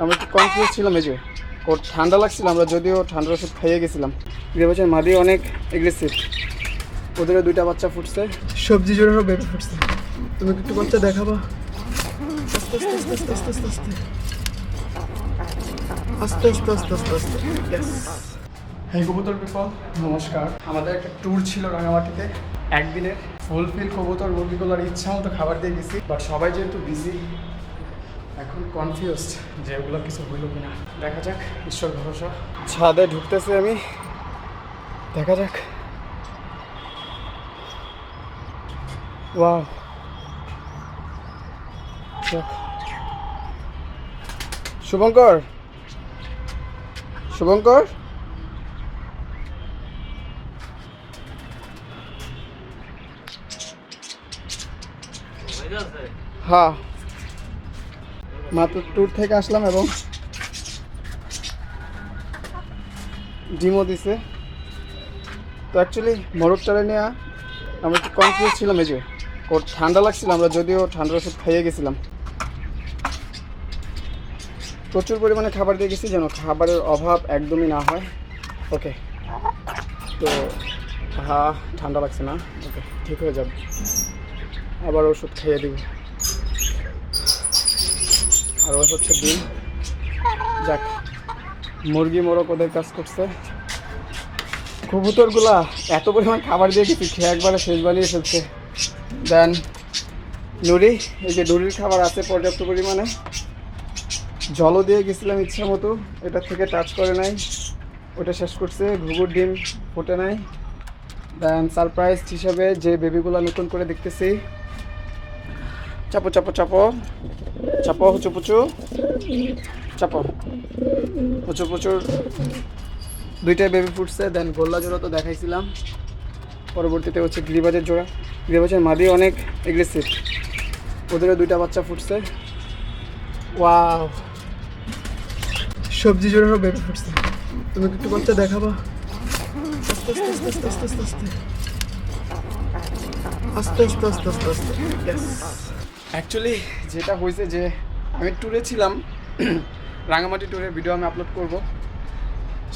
আমরা একটু কনফিউজ ছিলাম এই যে ওর ঠান্ডা লাগছিল আমরা যদিও ঠান্ডার ওষুধ খাইয়ে গেছিলাম। গৃহবছর মাদি অনেক এগ্রেসিভ ওদেরও দুইটা বাচ্চা ফুটছে। সবজি জোড়ারও বেবি ফুটছে। তুমি একটু বাচ্চা দেখাবা। আস্তে আস্তে আস্তে আস্তে আস্তে আস্তে আস্তে। আস্তে আস্তে আস্তে আস্তে আস্তে। হ্যাঁ কবুতর পিপল নমস্কার। আমাদের একটা ট্যুর ছিল রাঙামাটিতে। একদিনের ফুলফিল কবুতর মুরগিগুলোর ইচ্ছা মতো খাবার দিয়ে গেছি। বাট সবাই যেহেতু বিজি এখন কনফিউজ যে ওগুলো কিছু হইল কিনা। দেখা যাক, ঈশ্বর ভরসা। ছাদে ঢুকতেছি আমি। দেখা যাক। ওয়াও। শুভঙ্কর। শুভঙ্কর। হ্যাঁ। মাত্র ট্যুর থেকে আসলাম এবং ডিমও দিছে। তো অ্যাকচুয়ালি মোরগটারে নিয়ে, আমরা একটু কনফিউজ ছিলাম এই যে, ওর ঠান্ডা লাগছিল, আমরা যদিও ঠান্ডার ওষুধ খাইয়ে গেছিলাম। প্রচুর পরিমাণে খাবার দিয়ে গেছি যেন খাবারের অভাব একদমই না হয়। ওকে তো হা ঠান্ডা লাগছে না। ওকে ঠিক হয়ে যাবে। আবার ওষুধ খাইয়ে দিব। আর ওই হচ্ছে ডিম। যাক, মুরগি মোরগ ওদের কাজ করছে। কবুতরগুলা এত পরিমাণ খাবার দিয়ে গেছি খেয়ে একবারে শেষ বানিয়ে ফেলছে। দেন, নুরি, এই যে নুরির খাবার আছে পর্যাপ্ত পরিমাণে। জলও দিয়ে গেছিলাম ইচ্ছা মতো, এটা থেকে টাচ করে নাই। ওটা শেষ করছে, ঘুঘুর ডিম ফুটে নাই। দেন সারপ্রাইজ হিসাবে যে বেবিগুলো নতুন করে দেখতেছি চাপো চাপো চাপো। চাপো, হুচু, পুচু। চাপো। হুচু পুচুর দুইটাই বেবি ফুটছে দেন গোল্লা জোড়া তো দেখাইছিলাম। পরবর্তীতে হচ্ছে গিরিবাজের জোড়া। গিরিবাজের মাদি অনেক এগ্রেসিভ ওদেরও দুইটা বাচ্চা ফুটছে। ওয়াও সবজি জোড়ারও বেবি ফুটছে। তুমি একটু বাচ্চা দেখাবা? আস্তে আস্তে আস্তে আস্তে আস্তে আস্তে আস্তে। আস্তে আস্তে আস্তে আস্তে. অ্যাকচুয়ালি যেটা হয়েছে যে আমি ট্যুরে ছিলাম, রাঙামাটি ট্যুরের ভিডিও আমি আপলোড করব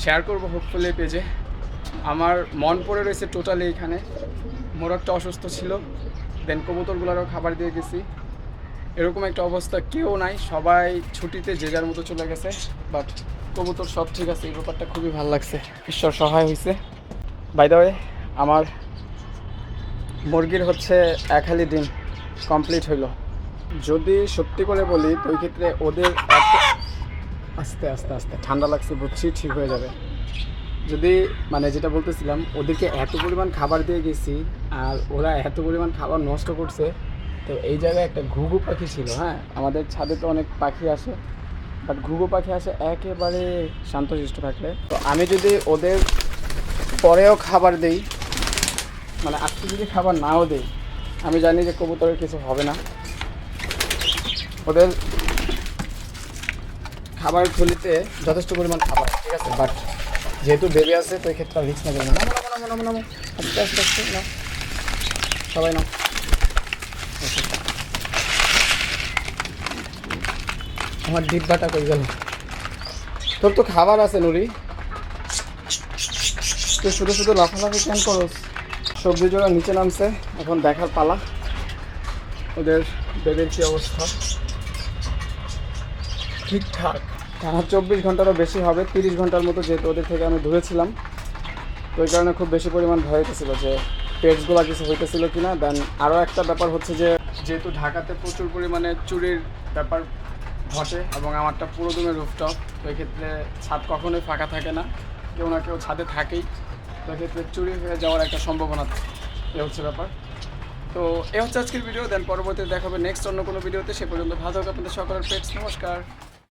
শেয়ার করব হোপফুলি পেজে আমার মন পড়ে রয়েছে টোটালি এখানে। মোরগটা অসুস্থ ছিল দেন কবুতরগুলোরও খাবার দিয়ে গেছি। এরকম একটা অবস্থা কেউ নাই, সবাই ছুটিতে যে যার মতো চলে গেছে বাট কবুতর সব ঠিক আছে, এই ব্যাপারটা খুবই ভালো লাগছে। ঈশ্বর সহায় হয়েছে বাই ওয়ে আমার মুরগির হচ্ছে এক হালি ডিম কমপ্লিট হইল। যদি সত্যি করে বলি, তো ওই ক্ষেত্রে ওদের আস্তে আস্তে আস্তে, ঠান্ডা লাগছে বুঝছি, ঠিক হয়ে যাবে। যদি মানে যেটা বলতেছিলাম, ওদেরকে এত পরিমাণ খাবার দিয়ে গেছি, আর ওরা এত পরিমাণ খাবার নষ্ট করছে, তো এই জায়গায় একটা ঘুঘু পাখি ছিল হ্যাঁ? আমাদের ছাদে তো অনেক পাখি আসে বাট ঘুঘু পাখি আসে একেবারে শান্তশিষ্ট থাকলে। তো আমি যদি ওদের পরেও খাবার দেই মানে আজকে যদি খাবার নাও দেই, আমি জানি যে কবুতরের কিছু হবে না। ওদের খাবার থলিতে যথেষ্ট পরিমাণ খাবার, ঠিক আছে? বাট যেহেতু বেবি আছে, তো এক্ষেত্রে রিক্স না। নামো আস্তে আস্তে আস্তে সবাই নাও. আমার ডিব্বাটা কই গেল? তোর তো খাবার আছে, নুরি। তুই শুধু শুধু লাফালাফি কেন করো সবজি জোড়া নিচে নামছে, এখন দেখার পালা। ওদের বেডের কি অবস্থা? ঠিকঠাক। টানা চব্বিশ ঘন্টারও বেশি হবে, তিরিশ ঘণ্টার মতো যেহেতু ওদের থেকে আমি দূরে ছিলাম তো ওই কারণে খুব বেশি পরিমাণ ভয় হইতেছিল যে পেটসগুলো কিছু হইতেছিল কি না দেন আরও একটা ব্যাপার হচ্ছে যে, যেহেতু ঢাকাতে প্রচুর পরিমাণে চুরির ব্যাপার ঘটে এবং আমারটা পুরো দমে রুফটপ তো এক্ষেত্রে ছাদ কখনোই ফাঁকা থাকে না। কেউ না কেউ ছাদে থাকেই। তো এক্ষেত্রে চুরি হয়ে যাওয়ার একটা সম্ভাবনা এ হচ্ছে ব্যাপার। তো এ হচ্ছে আজকের ভিডিও দেন পরবর্তীতে দেখাবে নেক্সট অন্য কোনো ভিডিওতে সে পর্যন্ত ভালো থাকুক আপনাদের সকলের পেটস, নমস্কার।